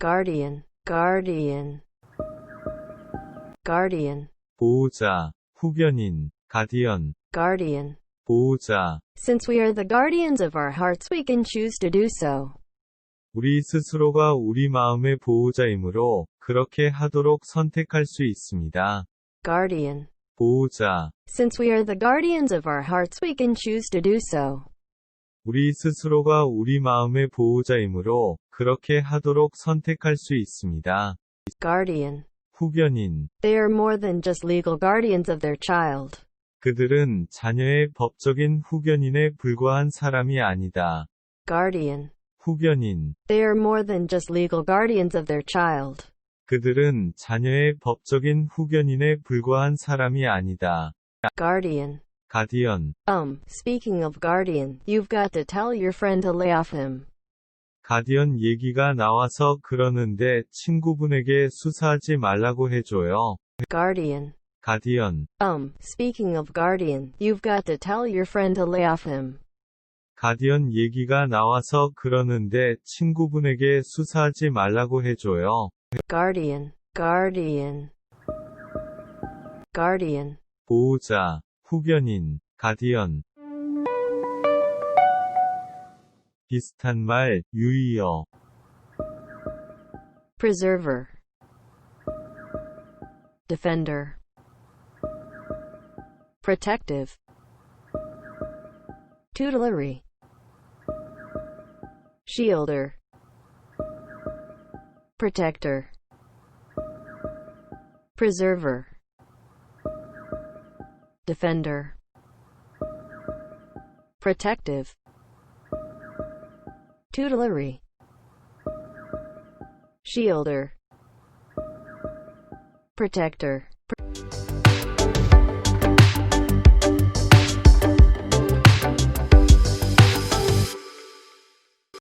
guardian, guardian, guardian, 보호자, 후견인, 가디언, guardian. 보호자. Since we are the guardians of our hearts, we can choose to do so. 우리 스스로가 우리 마음의 보호자이므로 그렇게 하도록 선택할 수 있습니다. Guardian. 보호자. Since we are the guardians of our hearts, we can choose to do so. 우리 스스로가 우리 마음의 보호자이므로 그렇게 하도록 선택할 수 있습니다. Guardian. 후견인. They are more than just legal guardians of their child. 그들은 자녀의 법적인 후견인에 불과한 사람이 아니다. Guardian. 후견인. They are more than just legal guardians of their child. 그들은 자녀의 법적인 후견인에 불과한 사람이 아니다. Guardian. 가디언. Um, speaking of guardian, you've got to tell your friend to lay off him. 가디언 얘기가 나와서 그러는데 친구분에게 수사하지 말라고 해줘요. Guardian. 가디언. Um, speaking of guardian, you've got to tell your friend to lay off him. 가디언 얘기가 나와서 그러는데 친구분에게 수사하지 말라고 해줘요. Guardian. Guardian. Guardian. 보호자, 후견인, 가디언. 비슷한 말, 유의어. Preserver. Defender. Protective. Tutelary. Shielder. Protector. Preserver. Defender. Protective. Tutelary. Shielder. Protector.